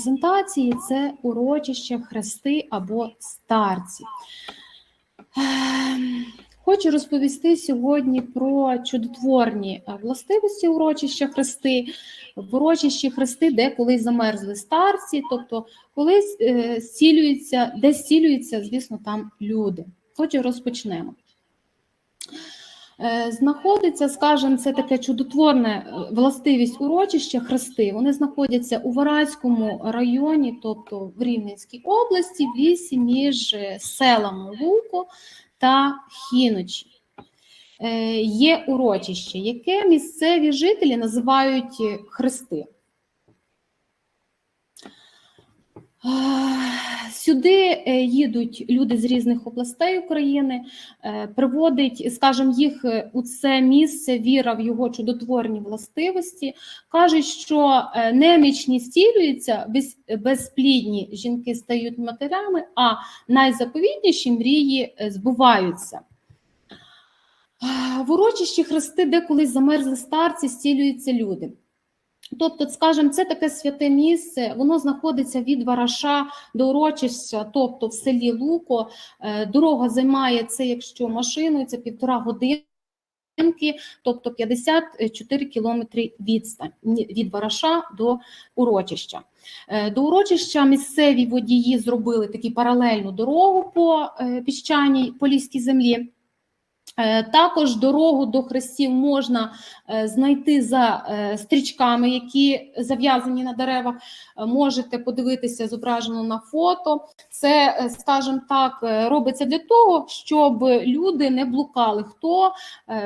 презентації це урочище, хрести або старці. Ем, Хочу розповісти сьогодні про чудотворні е, властивості урочища хрести, в урочищі хрести, де колись замерзли старці, тобто колись е, зцілюються, де зцілюються, звісно, там люди. Отже, розпочнемо. Е, Знаходиться, скажімо, це таке чудотворне е, властивість урочища хрести. Вони знаходяться у Варацькому районі, тобто в Рівненській області, в лісі між е, селами Луко та Хіночі. Є урочище, яке місцеві жителі називають хрести. Сюди е, їдуть люди з різних областей України, е, приводить, скажімо, їх е, у це місце віра в його чудотворні властивості. Кажуть, що немічні стілюються, безплідні жінки стають матерями, а найзаповітніші мрії збуваються. В урочищі хрести, де колись замерзли старці, стілюються люди. Тобто, скажімо, це таке святе місце, воно знаходиться від Вараша до урочища, тобто в селі Луко. Е, Дорога займає це, якщо машиною, це півтора годинки, тобто 54 кілометри відстань від Вараша до урочища. Е, До урочища місцеві водії зробили таку паралельну дорогу по е, піщаній поліській землі. Е, Також дорогу до хрестів можна е, знайти за е, стрічками, які зав'язані на деревах. Можете подивитися зображено на фото. Це, скажімо так, робиться для того, щоб люди не блукали. Хто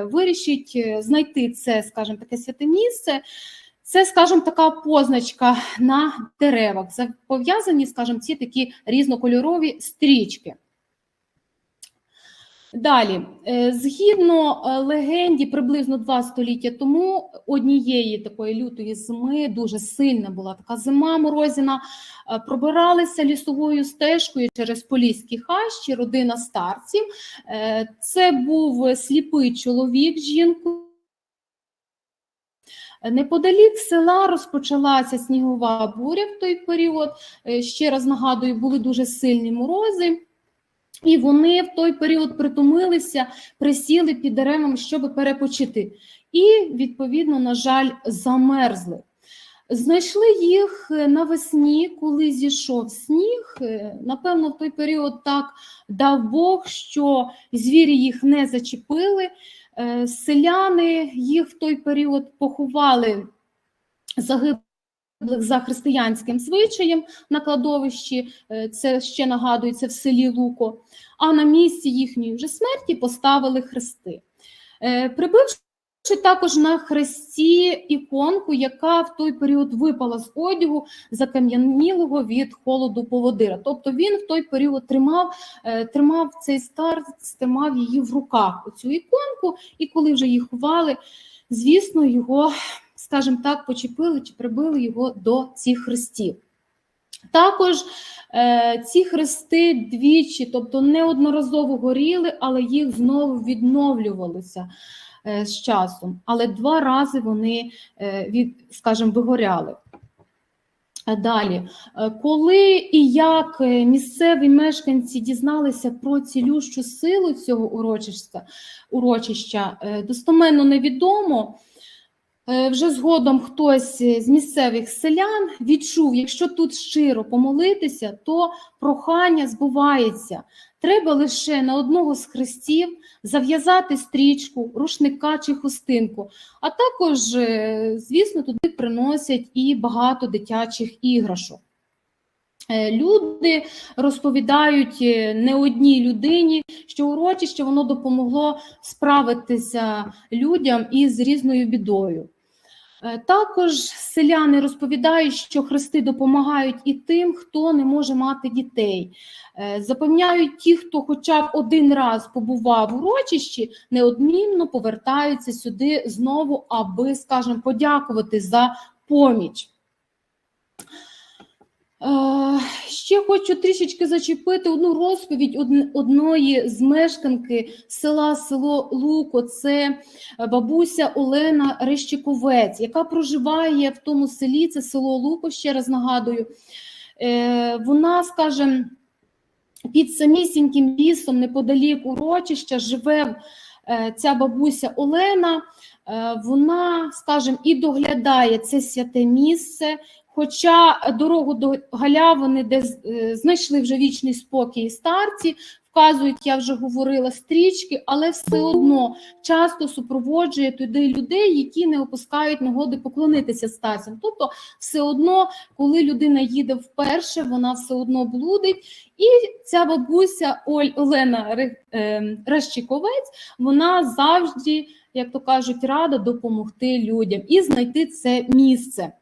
вирішить знайти це, скажімо, таке святе місце. Це, скажімо, така позначка на деревах. За- Пов'язані, скажімо, ці такі різнокольорові стрічки. Далі, е, згідно е, легенді, приблизно два століття тому однієї такої лютої зими, дуже сильна була така зима морозіна, е, пробиралися лісовою стежкою через Поліські хащі, родина старців. Це був сліпий чоловік з жінкою. Неподалік села розпочалася снігова буря в той період. Ще раз нагадую, були дуже сильні морози. І вони в той період притомилися, присіли під деревами, щоб перепочити. І, відповідно, на жаль, замерзли. Знайшли їх е, навесні, коли зійшов сніг. Е, Напевно, в той період так дав Бог, що звірі їх не зачепили. Е, Селяни їх в той період поховали загиблих за християнським звичаєм на кладовищі. Е, Це ще нагадується в селі Луко. А на місці їхньої вже смерті поставили хрести. Е, Прибивши також на хресті іконку, яка в той період випала з одягу закам'янілого від холоду поводира. Тобто він в той період тримав, е, тримав цей старець, тримав її в руках, оцю іконку, і коли вже її ховали, звісно, його, скажімо так, почепили чи прибили його до цих хрестів. Також е, ці хрести двічі, тобто неодноразово горіли, але їх знову відновлювалося е, з часом. Але два рази вони, е, від, скажімо, вигоряли. Далі, Е, коли і як е, місцеві мешканці дізналися про цілющу силу цього урочища, урочища е, достоменно невідомо. Е, Вже згодом хтось з місцевих селян відчув, якщо тут щиро помолитися, то прохання збувається. Треба лише на одного з хрестів зав'язати стрічку, рушника чи хустинку. А також, е, звісно, туди приносять і багато дитячих іграшок. Е, Люди розповідають не одній людині, що урочище воно допомогло справитися людям із різною бідою. Е, Також селяни розповідають, що хрести допомагають і тим, хто не може мати дітей. Е, Запевняють ті, хто хоча б один раз побував у урочищі, неодмінно повертаються сюди знову, аби, скажімо, подякувати за поміч. Е, Ще хочу трішечки зачепити одну розповідь одн- одної з мешканки села село Луко. Це бабуся Олена Рещиковець, яка проживає в тому селі, це село Луко, ще раз нагадую. Е, Вона, скажімо, під самісіньким лісом, неподалік урочища, живе е, ця бабуся Олена. Е, Вона, скажімо, і доглядає це святе місце. Хоча дорогу до галявини, де е, знайшли вже вічний спокій старці, вказують, я вже говорила, стрічки, але все одно часто супроводжує туди людей, які не опускають нагоди поклонитися старцям. Тобто, все одно, коли людина їде вперше, вона все одно блудить. І ця бабуся Оль Олена Ре- е, вона завжди, як то кажуть, рада допомогти людям і знайти це місце.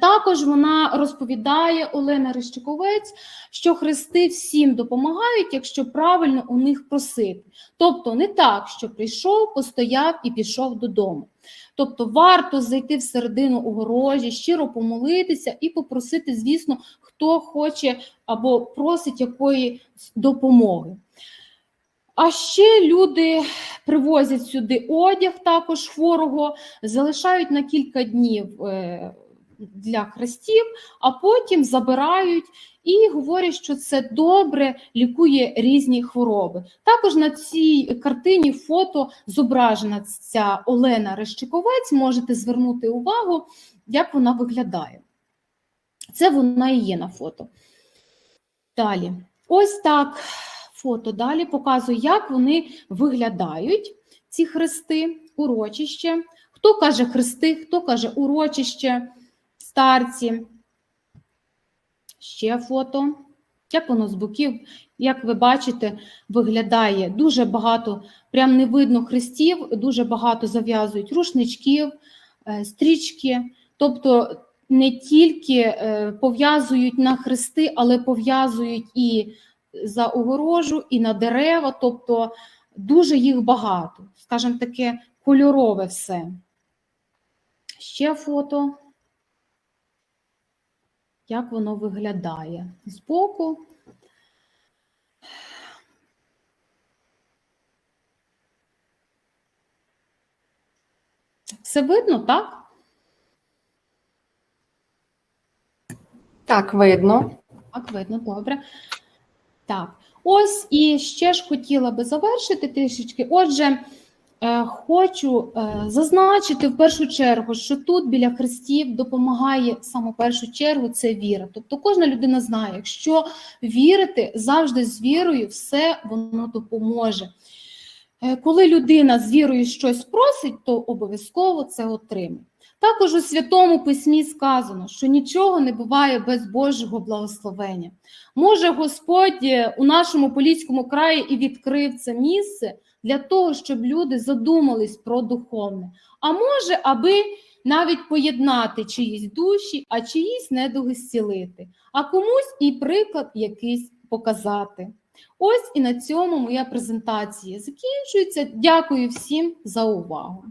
Також вона розповідає Олена Рещиковець, що хрести всім допомагають, якщо правильно у них просити. Тобто не так, що прийшов, постояв і пішов додому. Тобто варто зайти всередину огорожі, щиро помолитися і попросити, звісно, хто хоче або просить якої допомоги. А ще люди привозять сюди одяг також хворого, залишають на кілька днів е, для хрестів, а потім забирають і говорять, що це добре лікує різні хвороби. Також на цій картині фото зображена ця Олена Рещиковець. Можете звернути увагу, як вона виглядає. Це вона і є на фото. Далі. Ось так фото далі показує, як вони виглядають, ці хрести, урочище. Хто каже хрести, хто каже урочище, старці. Ще фото. Як воно з боків, як ви бачите, виглядає дуже багато, прям не видно хрестів, дуже багато зав'язують рушничків, е, стрічки. Тобто не тільки е, пов'язують на хрести, але пов'язують і за огорожу, і на дерева, тобто дуже їх багато. Скажімо таке, кольорове все. Ще фото. Як воно виглядає збоку. Все видно, так? Так, видно. Так, видно, добре. Так, ось і ще ж хотіла би завершити трішечки. Отже, хочу е, зазначити в першу чергу, що тут біля хрестів допомагає саме в першу чергу це віра. Тобто кожна людина знає, якщо вірити, завжди з вірою все воно допоможе. Е, Коли людина з вірою щось просить, то обов'язково це отримає. Також у Святому Письмі сказано, що нічого не буває без Божого благословення. Може, Господь е, у нашому Поліському краї і відкрив це місце для того, щоб люди задумались про духовне. А може, аби навіть поєднати чиїсь душі, а чиїсь недуги зцілити, а комусь і приклад якийсь показати. Ось і на цьому моя презентація закінчується. Дякую всім за увагу.